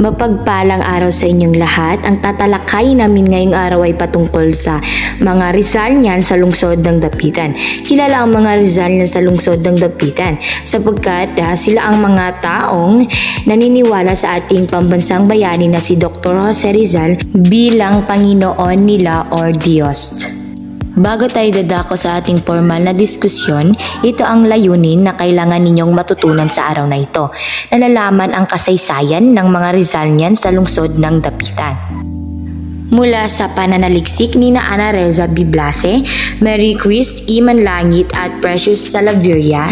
Mapagpalang araw sa inyong lahat. Ang tatalakay namin ngayong araw ay patungkol sa mga Rizal niyan sa lungsod ng Dapitan. Kilala ang mga Rizal niyan sa lungsod ng Dapitan sapagkat ah, sila ang mga taong naniniwala sa ating pambansang bayani na si Dr. Jose Rizal bilang Panginoon nila or Diyos. Bago tayo dadako sa ating formal na diskusyon, ito ang layunin na kailangan ninyong matutunan sa araw na ito. Nalalaman ang kasaysayan ng mga Rizalian sa lungsod ng Dapitan. Mula sa pananaliksik ni na Ana Reza Biblase, Mary Christ Iman Langit at Precious Salaveria,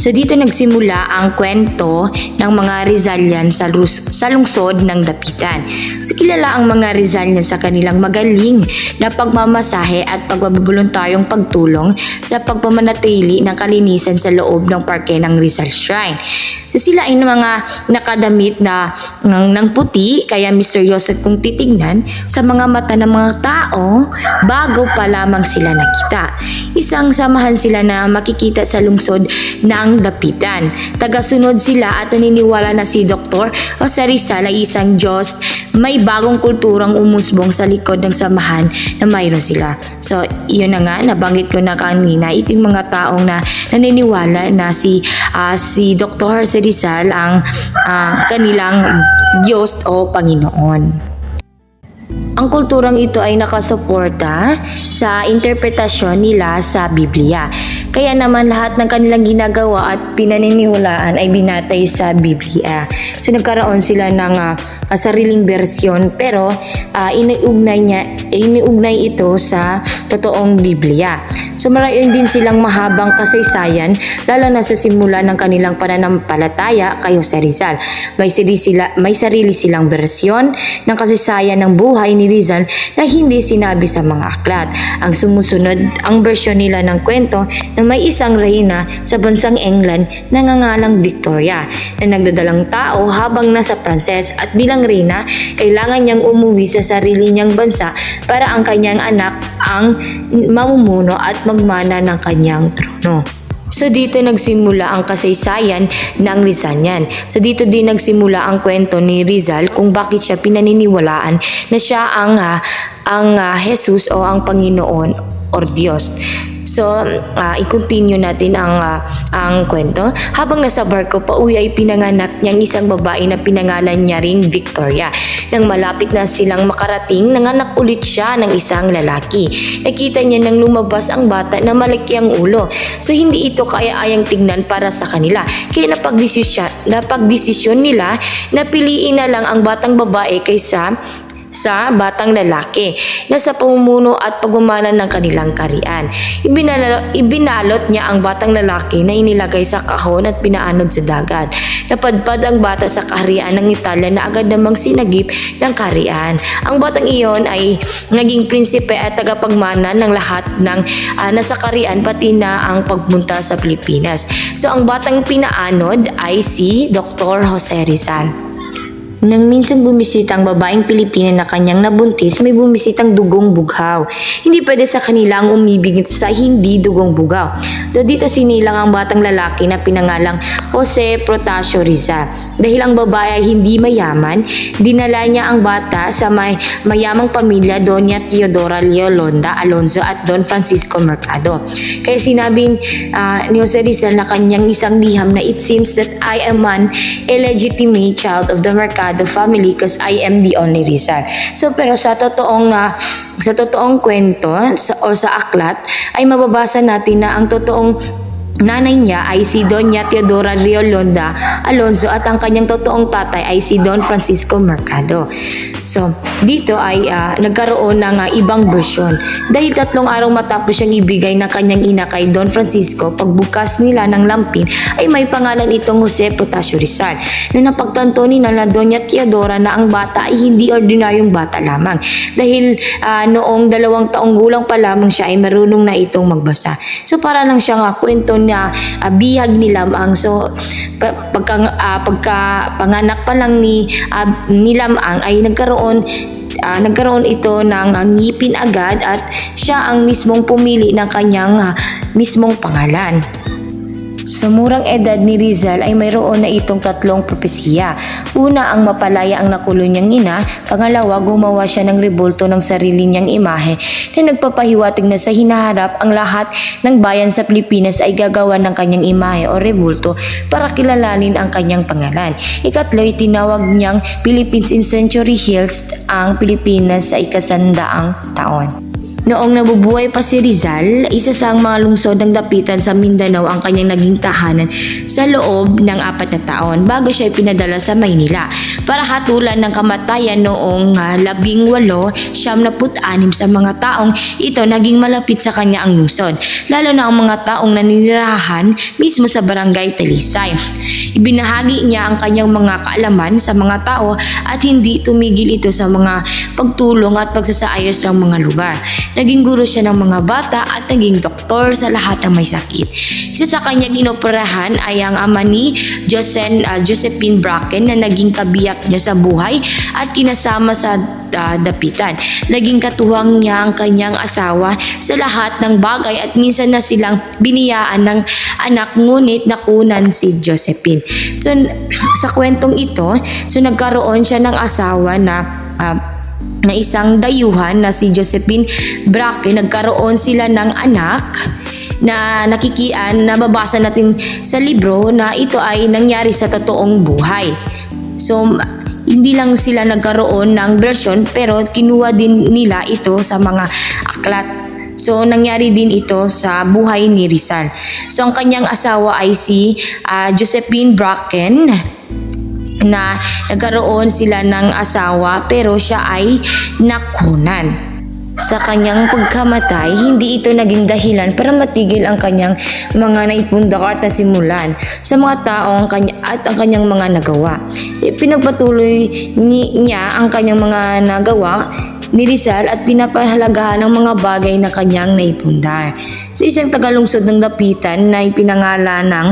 So dito nagsimula ang kwento ng mga Rizalian sa, lus- sa lungsod ng Dapitan. So kilala ang mga Rizalian sa kanilang magaling na pagmamasahe at pagbabaluntayong pagtulong sa pagpamanatili ng kalinisan sa loob ng parke ng Rizal Shrine. So sila ay mga nakadamit na ng, ng puti kaya misteryoso kung titignan sa mga mata ng mga tao bago pa lamang sila nakita. Isang samahan sila na makikita sa lungsod ng Dapitan. Tagasunod sila at naniniwala na si Dr. Jose Rizal ay isang Diyos may bagong kulturang umusbong sa likod ng samahan na mayroon sila. So, iyon na nga, nabanggit ko na kanina, ito yung mga taong na naniniwala na si, ah, si Dr. Jose Rizal ang ah, kanilang Diyos o Panginoon. Ang kulturang ito ay nakasuporta sa interpretasyon nila sa Biblia. Kaya naman lahat ng kanilang ginagawa at pinaniniwalaan ay binatay sa Biblia. So nagkaroon sila ng ah, sariling bersyon pero ah, iniugnay, niya, iniugnay ito sa totoong Biblia. So marayon din silang mahabang kasaysayan lalo na sa simula ng kanilang pananampalataya kay Jose Rizal. May sarili, sila, may sarili silang bersyon ng kasaysayan ng buhay ni Rizal na hindi sinabi sa mga aklat. Ang sumusunod ang bersyon nila ng kwento na may isang reyna sa bansang England na nangangalang Victoria na nagdadalang tao habang nasa Pranses at bilang reyna kailangan niyang umuwi sa sarili niyang bansa para ang kanyang anak ang mamumuno at magmana ng kanyang trono. So dito nagsimula ang kasaysayan ng Rizalian. So dito din nagsimula ang kwento ni Rizal kung bakit siya pinaniniwalaan na siya ang ah, ang ah, Jesus o ang Panginoon or Diyos. So, ah, i-continue natin ang ah, ang kwento. Habang nasa barko pa uwi ay pinanganak niyang isang babae na pinangalan niya ring Victoria. Nang malapit na silang makarating, nanganak ulit siya ng isang lalaki. Nakita niya nang lumabas ang bata na malaki ang ulo. So hindi ito kaya-ayang tignan para sa kanila. Kaya napagdesisyon, napagdesisyon nila na piliin na lang ang batang babae kaysa sa batang lalaki na sa pamumuno at pagmamana ng kanilang karian. Ibinalo, ibinalot niya ang batang lalaki na inilagay sa kahon at pinaanod sa dagat. Napadpad ang bata sa kaharian ng Italia na agad namang sinagip ng kaharian. Ang batang iyon ay naging prinsipe at tagapagmana ng lahat ng ah, nasa kaharian pati na ang pagpunta sa Pilipinas. So ang batang pinaanod ay si Dr. Jose Rizal. Nang minsan bumisita ang babaeng Pilipina na kanyang nabuntis, may bumisitang dugong bughaw. Hindi pwede sa kanila ang umibig sa hindi dugong bughaw. So dito sinilang ang batang lalaki na pinangalang Jose Protasio Rizal. Dahil ang babae ay hindi mayaman, dinala niya ang bata sa may mayamang pamilya Doña Teodora Leolonda Alonso at Don Francisco Mercado. Kaya sinabing ah, ni Jose Rizal na kanyang isang liham na it seems that I am an illegitimate child of the Mercado family because I am the only Rizal. So pero sa totoong ah, sa totoong kwento sa, o sa aklat ay mababasa natin na ang totoong Nanay niya ay si Doña Teodora Riolonda Alonso at ang kanyang totoong tatay ay si Don Francisco Mercado. So, dito ay ah, nagkaroon ng ah, ibang bersyon. Dahil tatlong araw matapos siyang ibigay ng kanyang ina kay Don Francisco, pagbukas nila ng lampin ay may pangalan itong Jose Protasio Rizal na napagtanto ni na Doña Teodora na ang bata ay hindi ordinaryong bata lamang. Dahil ah, noong dalawang taong gulang pa lamang siya ay marunong na itong magbasa. So para lang siya nga kwento na ah, bihag ni Lamang. So pa- pagka, ah, pagka panganak pa lang ni, ah, ni Lamang ay nagkaroon ah, nagkaroon ito ng ah, ngipin agad at siya ang mismong pumili ng kanyang ah, mismong pangalan. Sa murang edad ni Rizal ay mayroon na itong tatlong propesiya. Una, ang mapalaya ang nakulong niyang ina. Pangalawa, gumawa siya ng rebulto ng sarili niyang imahe na nagpapahiwatig na sa hinaharap ang lahat ng bayan sa Pilipinas ay gagawa ng kanyang imahe o rebulto para kilalanin ang kanyang pangalan. Ikatlo, itinawag niyang Philippines in Century Hills ang Pilipinas sa ikasandaang taon. Noong nabubuhay pa si Rizal, isa sa mga lungsod ng dapitan sa Mindanao ang kanyang naging tahanan sa loob ng apat na taon bago siya ipinadala sa Maynila para hatulan ng kamatayan noong ah, labing walo, siyam na anim sa mga taong ito naging malapit sa kanya ang lungsod, lalo na ang mga taong naninirahan mismo sa barangay Talisay. Ibinahagi niya ang kanyang mga kaalaman sa mga tao at hindi tumigil ito sa mga pagtulong at pagsasaayos ng mga lugar. Naging guro siya ng mga bata at naging doktor sa lahat ng may sakit. Isa sa kanyang inoperahan ay ang ama ni Josen, ah, Josephine Bracken na naging kabiyak niya sa buhay at kinasama sa ah, dapitan. Naging katuwang niya ang kanyang asawa sa lahat ng bagay at minsan na silang biniyaan ng anak ngunit nakunan si Josephine. So sa kwentong ito, so nagkaroon siya ng asawa na ah, na isang dayuhan na si Josephine Braque. Nagkaroon sila ng anak na nakikian, nababasa natin sa libro na ito ay nangyari sa totoong buhay. So, hindi lang sila nagkaroon ng version pero kinuha din nila ito sa mga aklat. So, nangyari din ito sa buhay ni Rizal. So, ang kanyang asawa ay si ah, Josephine Bracken na nagkaroon sila ng asawa pero siya ay nakunan. Sa kanyang pagkamatay, hindi ito naging dahilan para matigil ang kanyang mga naipundakart na simulan sa mga taong kanya, at ang kanyang mga nagawa. Pinagpatuloy ni, niya ang kanyang mga nagawa ni Rizal at pinapahalagahan ang mga bagay na kanyang naipundar. Sa isang tagalungsod ng dapitan na ipinangalan ng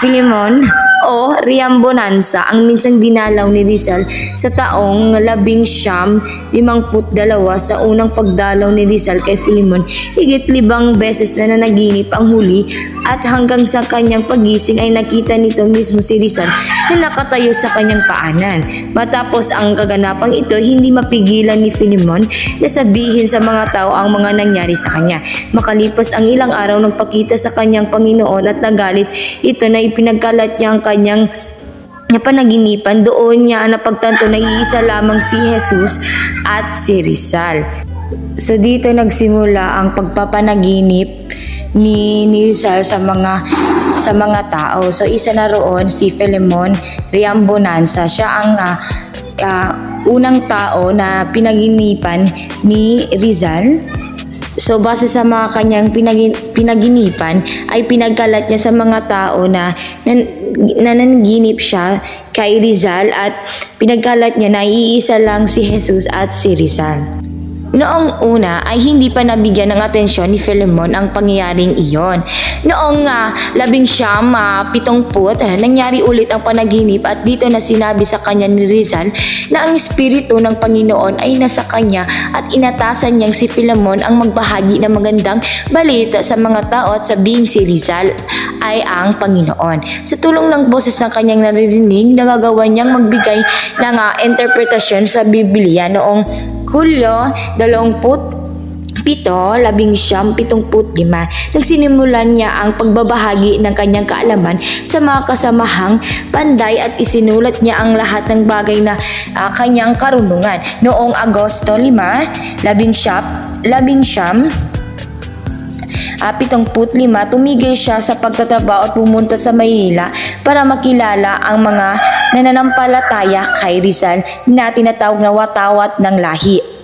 Philemon o Riambonanza ang minsang dinalaw ni Rizal sa taong labing siyam, limangput dalawa sa unang pagdalaw ni Rizal kay Philemon, higit libang beses na nanaginip ang huli at hanggang sa kanyang pagising ay nakita nito mismo si Rizal na nakatayo sa kanyang paanan. Matapos ang kaganapang ito, hindi mapigilan ni Philemon na sabihin sa mga tao ang mga nangyari sa kanya. Makalipas ang ilang araw nagpakita sa kanyang Panginoon at nagalit ito na ipinagkalat niya ang kanyang na panaginipan doon niya napagtanto na iisa lamang si Jesus at si Rizal. So dito nagsimula ang pagpapanaginip ni, ni Rizal sa mga sa mga tao. So isa na roon si Philemon Riambonanza. Siya ang ah, ah, unang tao na pinaginipan ni Rizal So base sa mga kanyang pinagin, pinaginipan ay pinagkalat niya sa mga tao na nan, nananaginip siya kay Rizal at pinagkalat niya na iisa lang si Jesus at si Rizal. Noong una ay hindi pa nabigyan ng atensyon ni Philemon ang pangyayaring iyon. Noong ah, labing siyam, ah, pitong put, ah, nangyari ulit ang panaginip at dito na sinabi sa kanya ni Rizal na ang espiritu ng Panginoon ay nasa kanya at inatasan niyang si Philemon ang magbahagi ng magandang balita sa mga tao at sabing si Rizal ay ang Panginoon. Sa tulong ng boses ng kanyang naririnig, nagagawa niyang magbigay ng ah, interpretasyon sa Biblia noong Hulyo 20 pito, labing siyam, pitongput lima. Nagsinimulan niya ang pagbabahagi ng kanyang kaalaman sa mga kasamahang panday at isinulat niya ang lahat ng bagay na ah, kanyang karunungan. Noong Agosto 5, labing siyam, labing siyam, 75, tumigil siya sa pagtatrabaho at pumunta sa Maynila para makilala ang mga nananampalataya kay Rizal na tinatawag na watawat ng lahi.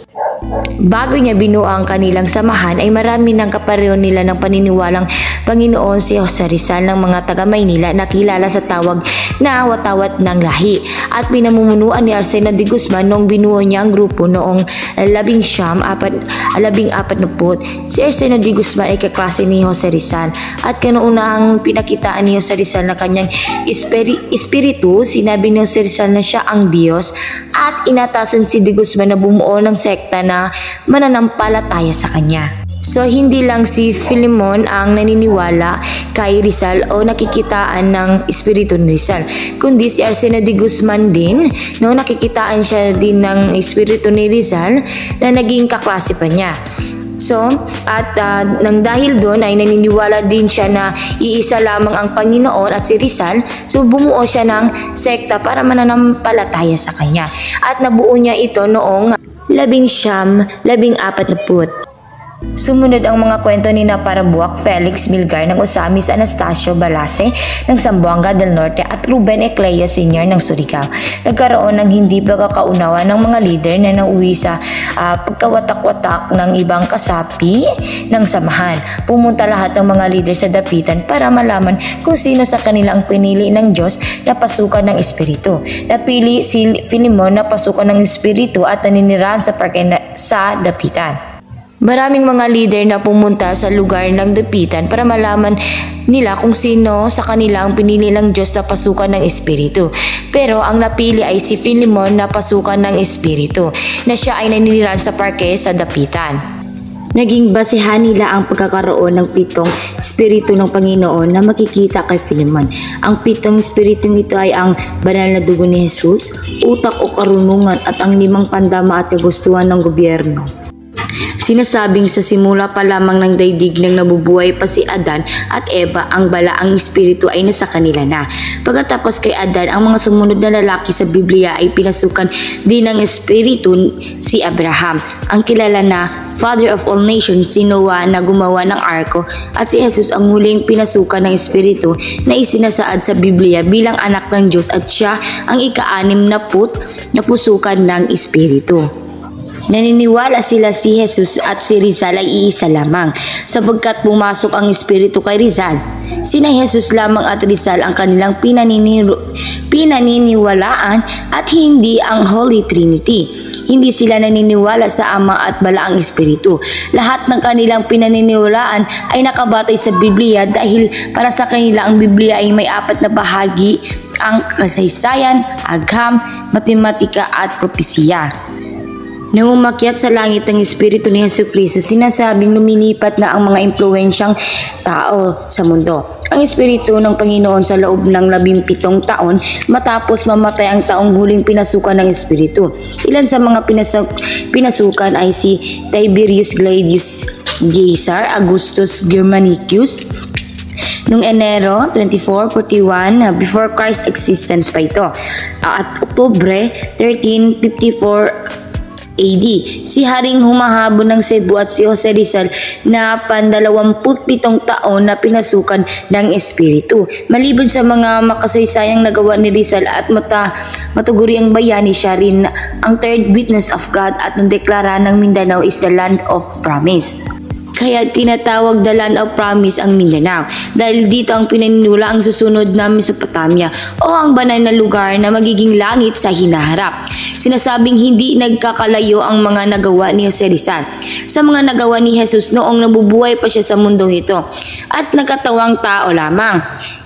Bago niya binuo ang kanilang samahan ay marami ng kapareho nila ng paniniwalang Panginoon si Jose Rizal ng mga taga Maynila na kilala sa tawag na watawat ng lahi. At pinamumunuan ni Arsena de Guzman noong binuo niya ang grupo noong labing siyam, apat, labing apat na put. Si Arsena de Guzman ay kaklase ni Jose Rizal. At kanuunahang pinakitaan ni Jose Rizal na kanyang espiri- espiritu, sinabi ni Jose Rizal na siya ang Diyos. At inatasan si de Guzman na bumuo ng sekta na mananampalataya sa kanya. So hindi lang si Philemon ang naniniwala kay Rizal o nakikitaan ng espiritu ni Rizal, kundi si Arsena de Guzman din, no, nakikitaan siya din ng espiritu ni Rizal na naging kaklase pa niya. So, at ah, nang dahil doon ay naniniwala din siya na iisa lamang ang Panginoon at si Rizal, so bumuo siya ng sekta para mananampalataya sa kanya. At nabuo niya ito noong labing siyam, labing apat na put. Sumunod ang mga kwento ni na Parabuak, Felix Milgar ng Osamis Anastasio Balase ng Zamboanga del Norte at Ruben Ecleia Sr. ng Surigao. Nagkaroon ng hindi pagkakaunawa ng mga leader na nauwi sa ah, pagkawatak-watak ng ibang kasapi ng samahan. Pumunta lahat ng mga leader sa dapitan para malaman kung sino sa kanila ang pinili ng Diyos na pasukan ng Espiritu. Napili si Philemon na pasukan ng Espiritu at naninirahan sa parke sa dapitan. Maraming mga leader na pumunta sa lugar ng dapitan para malaman nila kung sino sa kanila ang pinili ng Diyos na pasukan ng Espiritu. Pero ang napili ay si Philemon na pasukan ng Espiritu na siya ay naninirahan sa parke sa dapitan. Naging basehan nila ang pagkakaroon ng pitong espiritu ng Panginoon na makikita kay Philemon. Ang pitong espiritong ito ay ang banal na dugo ni Jesus, utak o karunungan at ang limang pandama at kagustuhan ng gobyerno. Sinasabing sa simula pa lamang ng daigdig nang nabubuhay pa si Adan at Eva, ang balaang espiritu ay nasa kanila na. Pagkatapos kay Adan, ang mga sumunod na lalaki sa Biblia ay pinasukan din ng espiritu si Abraham, ang kilala na Father of all nations, si Noah na gumawa ng arko at si Jesus ang huling pinasukan ng espiritu na isinasaad sa Biblia bilang anak ng Diyos at siya ang ika-anim na put na pusukan ng espiritu. Naniniwala sila si Jesus at si Rizal ay iisa lamang sapagkat pumasok ang Espiritu kay Rizal. Sina Jesus lamang at Rizal ang kanilang pinaniniwalaan at hindi ang Holy Trinity. Hindi sila naniniwala sa Ama at Balaang Espiritu. Lahat ng kanilang pinaniniwalaan ay nakabatay sa Biblia dahil para sa kanila ang Biblia ay may apat na bahagi ang kasaysayan, agham, matematika at propesiya. Nang umakyat sa langit ang Espiritu ni Yesu Cristo, sinasabing lumilipat na ang mga impluensyang tao sa mundo. Ang Espiritu ng Panginoon sa loob ng labimpitong taon matapos mamatay ang taong huling pinasukan ng Espiritu. Ilan sa mga pinasuk- pinasukan ay si Tiberius Gladius Caesar, Augustus Germanicus, Noong Enero 2441, uh, before Christ's existence pa ito. At Oktubre 1354 AD. Si Haring humahabon ng Cebu at si Jose Rizal na pandalawamputpitong taon na pinasukan ng Espiritu. Maliban sa mga makasaysayang nagawa ni Rizal at mata, matuguri ang bayani siya rin ang third witness of God at nang deklara ng Mindanao is the land of promise. Kaya tinatawag the land of promise ang Mindanao dahil dito ang pinaninula ang susunod na Mesopotamia o ang banal na lugar na magiging langit sa hinaharap. Sinasabing hindi nagkakalayo ang mga nagawa ni Jose Rizal sa mga nagawa ni Jesus noong nabubuhay pa siya sa mundong ito at nagkatawang tao lamang.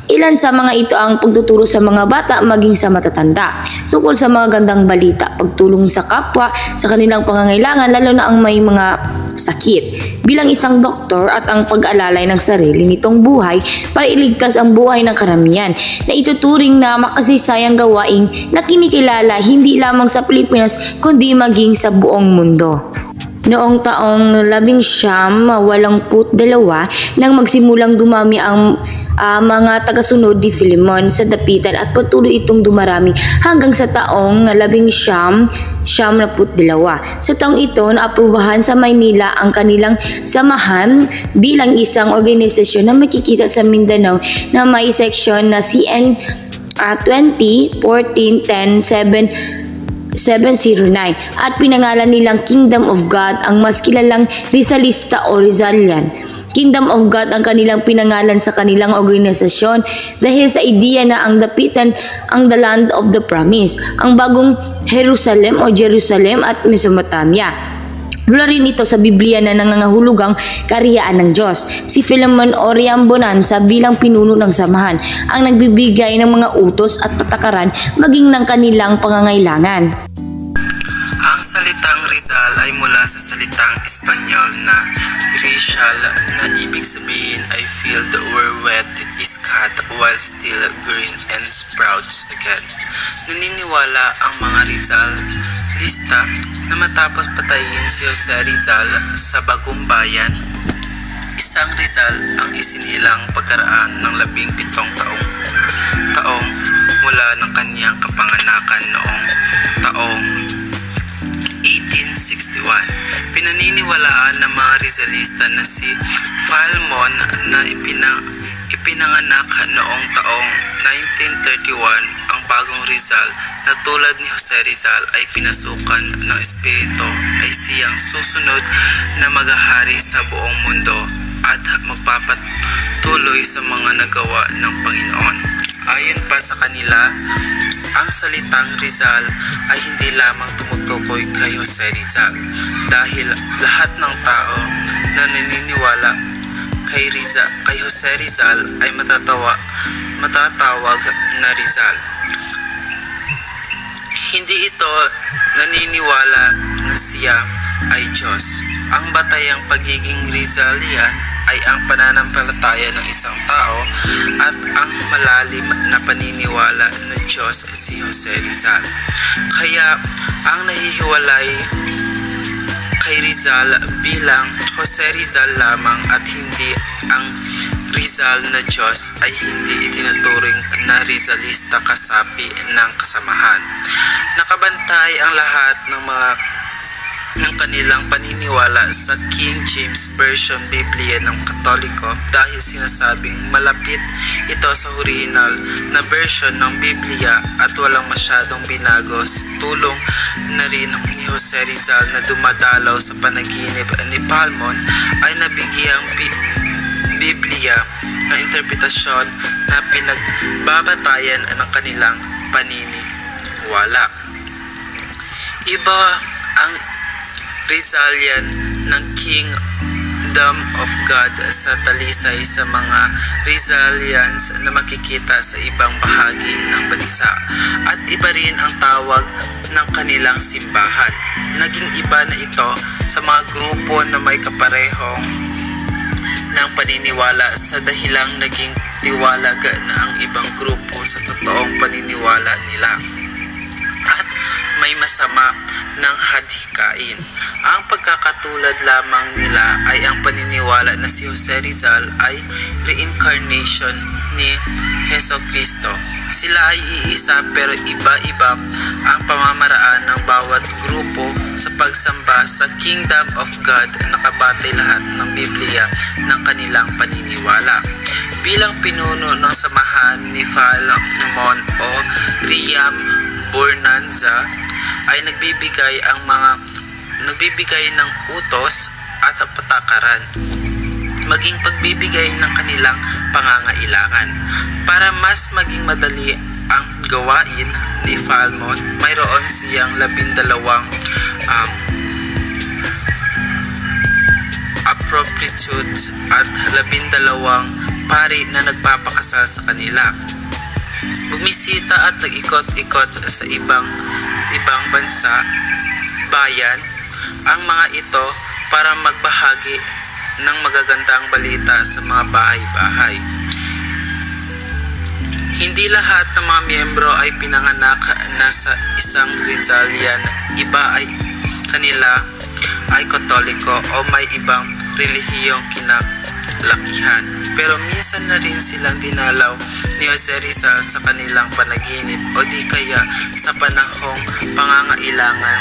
Ilan sa mga ito ang pagtuturo sa mga bata maging sa matatanda tungkol sa mga gandang balita, pagtulong sa kapwa sa kanilang pangangailangan lalo na ang may mga sakit. Bilang isang doktor at ang pag-alalay ng sarili nitong buhay para iligtas ang buhay ng karamihan na ituturing na makasaysayang gawain na kinikilala hindi lamang sa Pilipinas kundi maging sa buong mundo. Noong taong labing siyam, walang put dalawa, nang magsimulang dumami ang ah, mga tagasunod ni Philemon sa dapitan at patuloy itong dumarami hanggang sa taong labing siyam, siyam na put dalawa. Sa taong ito, naaprubahan sa Maynila ang kanilang samahan bilang isang organisasyon na makikita sa Mindanao na may section na CN ah, 20, 14, 10, 7, 709 at pinangalan nilang Kingdom of God ang mas kilalang Rizalista o Rizalian. Kingdom of God ang kanilang pinangalan sa kanilang organisasyon dahil sa ideya na ang dapitan ang the land of the promise, ang bagong Jerusalem o Jerusalem at Mesopotamia. Mula rin ito sa Biblia na nangangahulugang kariyaan ng Diyos. Si Philemon Oriam Bonanza bilang pinuno ng samahan ang nagbibigay ng mga utos at patakaran maging ng kanilang pangangailangan. Ang salitang Rizal ay mula sa salitang Espanyol na Rizal na ibig sabihin ay field where wet is cut while still green and sprouts again. Naniniwala ang mga Rizal lista na matapos patayin si Jose Rizal sa bagong bayan, isang Rizal ang isinilang pagkaraan ng labing pitong taong taong mula ng kanyang kapanganakan noong taong 1861. Pinaniniwalaan ng mga Rizalista na si Falmon na ipinang, ipinanganak noong taong 1931 ang bagong Rizal na tulad ni Jose Rizal ay pinasukan ng Espiritu ay siyang susunod na maghahari sa buong mundo at magpapatuloy sa mga nagawa ng Panginoon. Ayon pa sa kanila, ang salitang Rizal ay hindi lamang tumutukoy kay Jose Rizal dahil lahat ng tao na naniniwala kay Rizal, kay Jose Rizal ay matatawa, matatawag na Rizal. Hindi ito naniniwala na siya ay Diyos. Ang batayang pagiging Rizalian ay ang pananampalataya ng isang tao at ang malalim na paniniwala na Diyos si Jose Rizal. Kaya ang nahihiwalay kay Rizal bilang Jose Rizal lamang at hindi ang Rizal na Diyos ay hindi itinuturing na Rizalista kasapi ng kasamahan. Nakabantay ang lahat ng mga ng kanilang paniniwala sa King James Version Biblia ng Katoliko dahil sinasabing malapit ito sa original na version ng Biblia at walang masyadong binago tulong na rin ni Jose Rizal na dumadalaw sa panaginip ni Palmon ay nabigyang bi- Biblia na interpretasyon na pinagbabatayan ng kanilang paniniwala. Iba ang Rizalian ng Kingdom of God sa talisay sa mga Rizalians na makikita sa ibang bahagi ng bansa at iba rin ang tawag ng kanilang simbahan. Naging iba na ito sa mga grupo na may kaparehong ng paniniwala sa dahilang naging tiwalag na ang ibang grupo sa totoong paniniwala nila at may masama ng hadikain. Ang pagkakatulad lamang nila ay ang paniniwala na si Jose Rizal ay reincarnation ni Heso Kristo. Sila ay iisa pero iba-iba ang pamamaraan ng bawat grupo sa pagsamba sa Kingdom of God nakabatay lahat ng Biblia ng kanilang paniniwala. Bilang pinuno ng samahan ni Philemon o Riam Bornanza ay nagbibigay ang mga nagbibigay ng utos at patakaran maging pagbibigay ng kanilang pangangailangan. Para mas maging madali ang gawain ni Falmon, mayroon siyang labindalawang um, appropriates at labindalawang pari na nagpapakasal sa kanila bumisita at nag-ikot-ikot sa ibang ibang bansa, bayan, ang mga ito para magbahagi ng magagandang balita sa mga bahay-bahay. Hindi lahat ng mga miyembro ay pinanganak na sa isang Rizalian. Iba ay kanila ay katoliko o may ibang relihiyong kinalakihan. Pero minsan na rin silang dinalaw ni Jose Rizal sa kanilang panaginip o di kaya sa panahong pangangailangan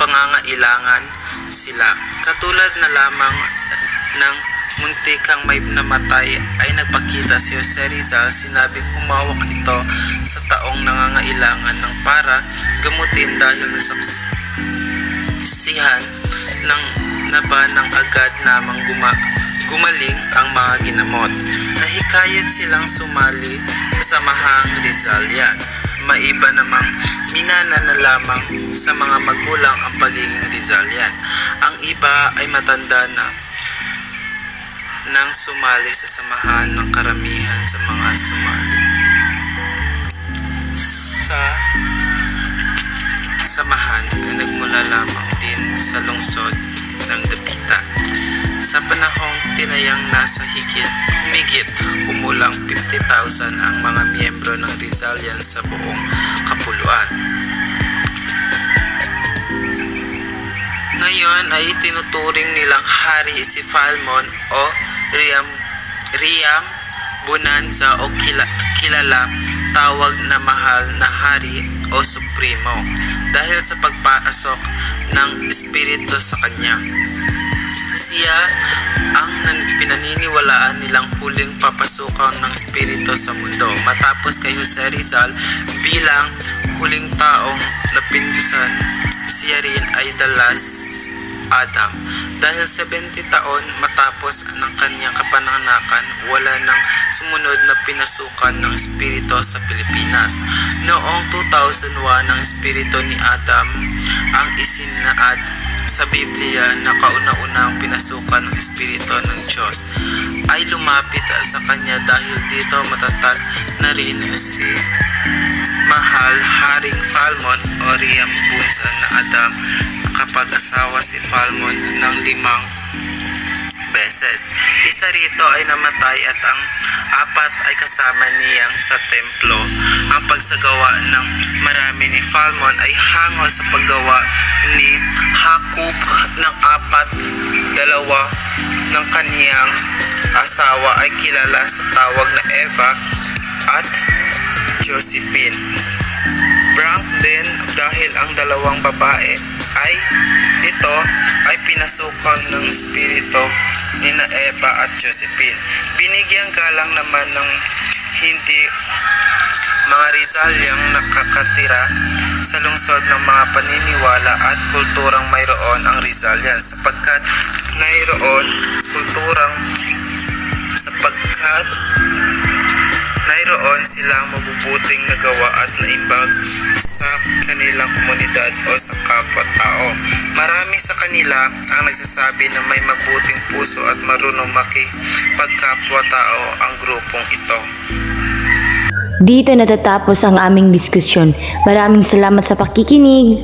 pangangailangan sila. Katulad na lamang ng muntikang may namatay ay nagpakita si Jose Rizal sinabing humawak ito sa taong nangangailangan ng para gamutin dahil nasaksihan ng naba ng agad namang guma, gumaling ang mga ginamot. Nahikayat silang sumali sa samahang Rizalian. Maiba namang minana na lamang sa mga magulang ang pagiging Rizalian. Ang iba ay matanda na nang sumali sa samahan ng karamihan sa mga sumali. Sa samahan ay nagmula mula lamang din sa lungsod ng Dapita. Sa panahong tinayang nasa higit, humigit kumulang 50,000 ang mga miyembro ng Rizalian sa buong kapuluan. Ngayon ay itinuturing nilang hari si Falmon o Riam, Riam Bonanza o kila, kilala tawag na mahal na hari o supremo dahil sa pagpasok ng espiritu sa kanya. Siya ang nan- pinaniniwalaan nilang huling papasukan ng espiritu sa mundo matapos kay Jose Rizal bilang huling taong napindusan siya rin ay last Adam. Dahil 70 taon matapos ng kanyang kapanahanan, wala nang sumunod na pinasukan ng espiritu sa Pilipinas. Noong 2001, ang espiritu ni Adam ang isinaad sa Biblia na kauna-unang pinasukan ng Espiritu ng Diyos ay lumapit sa kanya dahil dito matatag na rin si Mahal Haring Falmon o Riam Bunsa na Adam. Kapag asawa si Falmon ng limang beses. Isa rito ay namatay at ang apat ay kasama niyang sa templo. Ang pagsagawa ng marami ni Falmon ay hango sa paggawa ni Hakub ng apat, dalawa ng kaniyang asawa ay kilala sa tawag na Eva at Josephine. Frank din dahil ang dalawang babae ay ito ay pinasukan ng espiritu ni na Eva at Josephine. Binigyan galang naman ng hindi mga Rizaliang nakakatira sa lungsod ng mga paniniwala at kulturang mayroon ang Rizalian sapagkat mayroon kulturang sapagkat mayroon silang mabubuting nagawa at naimbag sa kanilang komunidad o sa kapwa-tao. Marami sa kanila ang nagsasabi na may mabuting puso at marunong makipagkapwa-tao ang grupong ito. Dito natatapos ang aming diskusyon. Maraming salamat sa pakikinig.